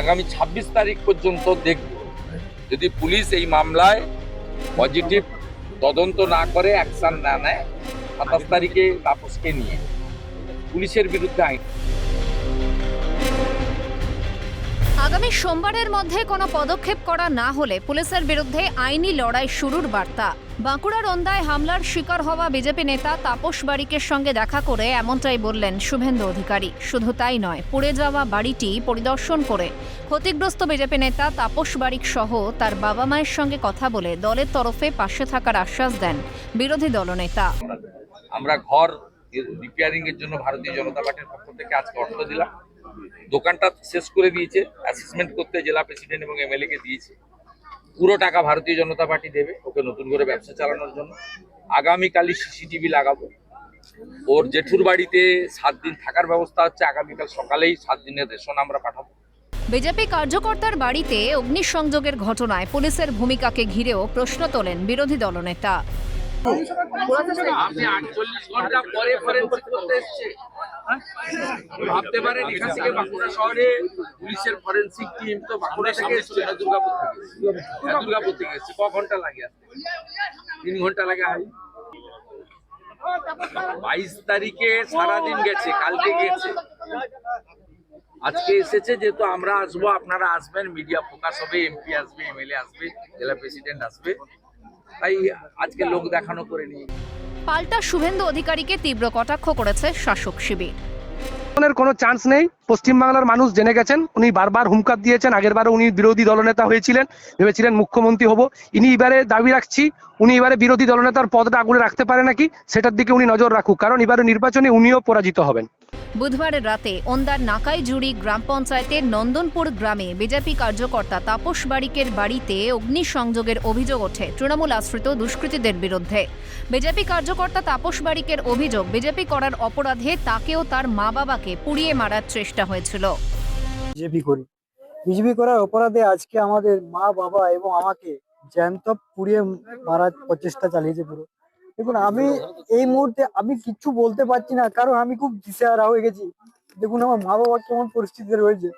আগামী ছাব্বিশ তারিখ পর্যন্ত দেখব। যদি পুলিশ এই মামলায় পজিটিভ তদন্ত না করে অ্যাকশান না নেয়, সাতাশ তারিখে তাপসকে নিয়ে পুলিশের বিরুদ্ধে আইন আগামী সোমবারের মধ্যে কোনো পদক্ষেপ করা না হলে পুলিশের বিরুদ্ধে আইনি লড়াই শুরুর বার্তা। বাঁকুড়ার অন্দায় হামলার শিকার হওয়া বিজেপি নেতা তাপস বারিকের সঙ্গে দেখা করে এমনটাই বললেন শুভেন্দু অধিকারী। শুধু তাই নয়, পুড়ে যাওয়া বাড়িটি পরিদর্শন করে ক্ষতিগ্রস্ত বিজেপি নেতা তাপস বারিক সহ তার বাবা মায়ের সঙ্গে কথা বলে দলের তরফে পাশে থাকার আশ্বাস দেন বিরোধী দলনেতা। আমরা ঘর রিপেয়ারিং এর জন্য ভারতীয় জনতা পার্টির পক্ষ থেকে আজকে অর্থ দিলাম। দোকানটা শেষ করে দিয়েছে অ্যাসেসমেন্ট করতে জেলা প্রেসিডেন্ট এবং এমএলএ কে দিয়েছে। পুরো টাকা ভারতীয় জনতা পার্টি দেবে ওকে নতুন করে ব্যবসা চালানোর জন্য। আগামীকালই সিসিটিভি লাগাবো। ওর জেঠুর বাড়িতে সাত দিন থাকার ব্যবস্থা হচ্ছে আগামীকাল সকালেই সাত দিনের রেশন আমরা পাঠাবো। বিজেপি কার্যকর্তার বাড়িতে অগ্নিসংযোগের ঘটনায় পুলিশের ভূমিকাকে ঘিরেও প্রশ্ন তোলেন বিরোধী দলনেতা। আপনি আটচল্লিশ ঘণ্টা পরে ফরেন্সিক করতে এসছে ভাবতে পারেন এখান থেকে বাঁকুড়া শহরে পুলিশের ফরেন্সিক টিম তো বাঁকুড়া থেকে এসছে দুর্গাপুর থেকে। দুর্গাপুর থেকে এসছে ক ঘণ্টা লাগে আসতে তিন ঘণ্টা লাগে হাই বাইশ তারিখে সারাদিন গেছে কালকে গেছে আজকে এসেছে যেহেতু আমরা আসব আপনারা আসবেন মিডিয়া ফোকাস হবে এমপি আসবে এমএলএ আসবে জেলা প্রেসিডেন্ট আসবে। তাই আজকে লোক দেখানো করে নিয়ে। পাল্টা শুভেন্দু অধিকারীকে তীব্র কটাক্ষ করেছে শাসক শিবির। কোনো চান্স নেই। পশ্চিমবাংলার মানুষ জেনে গেছেন উনি বারবার হুমকার দিয়েছেন আগের বারে উনি বিরোধী দলনেতা হয়েছিলেন ভেবেছিলেন মুখ্যমন্ত্রী হব। ইনি এবারে দাবি রাখছি উনি এবারে বিরোধী দলনেতার পদটা আগুনে রাখতে পারে নাকি সেটার দিকে উনি নজর রাখুক কারণ এবারে নির্বাচনে উনিও পরাজিত হবেন। বুধবার রাতে ওন্দার নাকাইজুড়ি গ্রাম পঞ্চায়েতের নন্দনপুর গ্রামে বিজেপি কার্যকর্তা তাপস বারিকের বাড়িতে অগ্নিসংযোগের অভিযোগ ওঠে। তৃণমূল আশ্রিত দুষ্কৃতীদের বিরুদ্ধে। বিজেপি কার্যকর্তা তাপস বারিকের অভিযোগ, বিজেপি করার অপরাধে তাকেও তার মা বাবাকে পুড়িয়ে মারার চেষ্টা হয়েছিল। বিজেপি করি। বিজেপি করার অপরাধে আজকে আমাদের মা বাবা এবং আমাকে জ্যান্ত পুড়িয়ে মারার প্রচেষ্টা চালিয়েছে পুরো। দেখুন, আমি এই মুহূর্তে আমি কিচ্ছু বলতে পারছি না, কারণ আমি খুব দিশেহারা হয়ে গেছি। দেখুন, আমার মা বাবা কেমন পরিস্থিতিতে রয়েছে।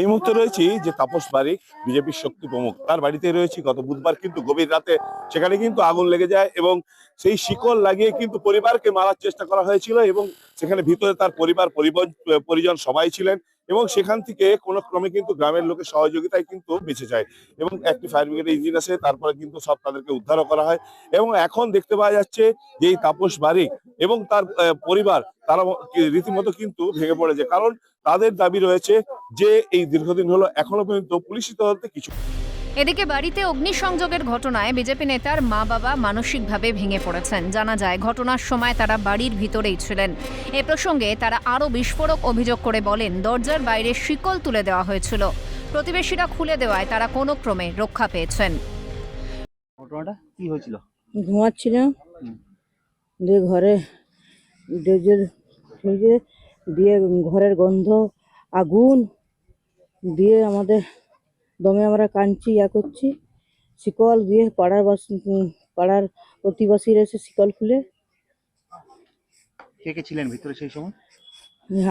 এই মুহূর্তে রয়েছি যে তাপস বারিক, বিজেপির শক্তি প্রমুখ। তার বাড়িতে রয়েছি, গত বুধবার কিন্তু গভীর রাতে। সেখানে কিন্তু আগুন লেগে যায় এবং সেই শিকল লাগিয়ে কিন্তু পরিবারকে মারার চেষ্টা করা হয়েছিল এবং সেখানে ভিতরে তার পরিবার পরিজন সবাই ছিলেন। এবং সেখান থেকে কোনো ক্রমে কিন্তু গ্রামের লোকের সহযোগিতায় কিন্তু বেঁচে যায়। এবং একটি ফায়ার ব্রিগেডের ইঞ্জিন আছে, তারপরে কিন্তু সব তাদেরকে উদ্ধারও করা হয়। এবং এখন দেখতে পাওয়া যাচ্ছে যে এই তাপস বারিক এবং তার পরিবার, তারা রীতিমতো কিন্তু ভেঙে পড়েছে। কারণ তাদের দাবি রয়েছে যে এই দীর্ঘদিন হলো, এখনও পর্যন্ত পুলিশি তদন্তে কিছু এদিকে বাড়িতে অগ্নিসংযোগের ঘটনায় বিজেপি নেতার মা বাবা মানসিকভাবে ভেঙে পড়েছেন। জানা যায় ঘটনার সময় তারা বাড়ির ভিতরেই ছিলেন। এ প্রসঙ্গে তারা আরও বিস্ফোরক অভিযোগ করে বলেন দরজার বাইরে শিকল তুলে দেওয়া হয়েছিল। প্রতিবেশীরা খুলে দেওয়ায় তারা কোনো ক্রমে রক্ষা পেয়েছেন। ঘটনাটা কি হয়েছিল? ঘুমাচ্ছিলাম। দিয়ে ঘরে দিয়ে ঘরের গন্ধ আগুন দিয়ে আমাদের দমে আমরা কাঁদছি ইয়া করছি। শিকল দিয়ে পাড়ার বাস পাড়ার প্রতিবাসীরা এসে শিকল খুলে। কে কে ছিলেন ভিতরে সেই সময়?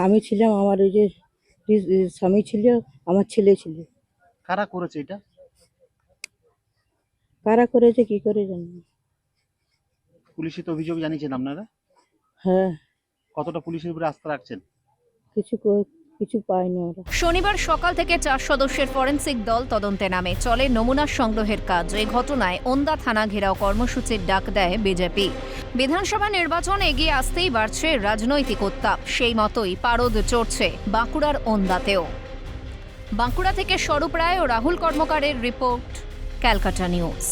আমি ছিলাম আমার ওই যে স্বামী ছিল আমার ছেলে ছিল। কারা করেছে এটা? কারা করেছে কি করে জানি। পুলিশে তো অভিযোগ জানিয়েছেন আপনারা? হ্যাঁ। কতটা পুলিশের উপরে আস্থা রাখছেন? কিছু কিছু পাইনি ওরা। শনিবার সকাল থেকে চার সদস্যের ফরেনসিক দল তদন্তে নামে। চলে নমুনা সংগ্রহের কাজ। এই ঘটনায় ওন্দা থানা ঘেরাও কর্মসূচির ডাক দেয় বিজেপি। বিধানসভা নির্বাচন এগিয়ে আসতেই বাড়ছে রাজনৈতিক উত্তাপ। সেই মতোই পারদ চড়ছে বাঁকুড়ার ওন্দাতেও। বাঁকুড়া থেকে স্বরূপ রায় ও রাহুল কর্মকারের রিপোর্ট, ক্যালকাটা নিউজ।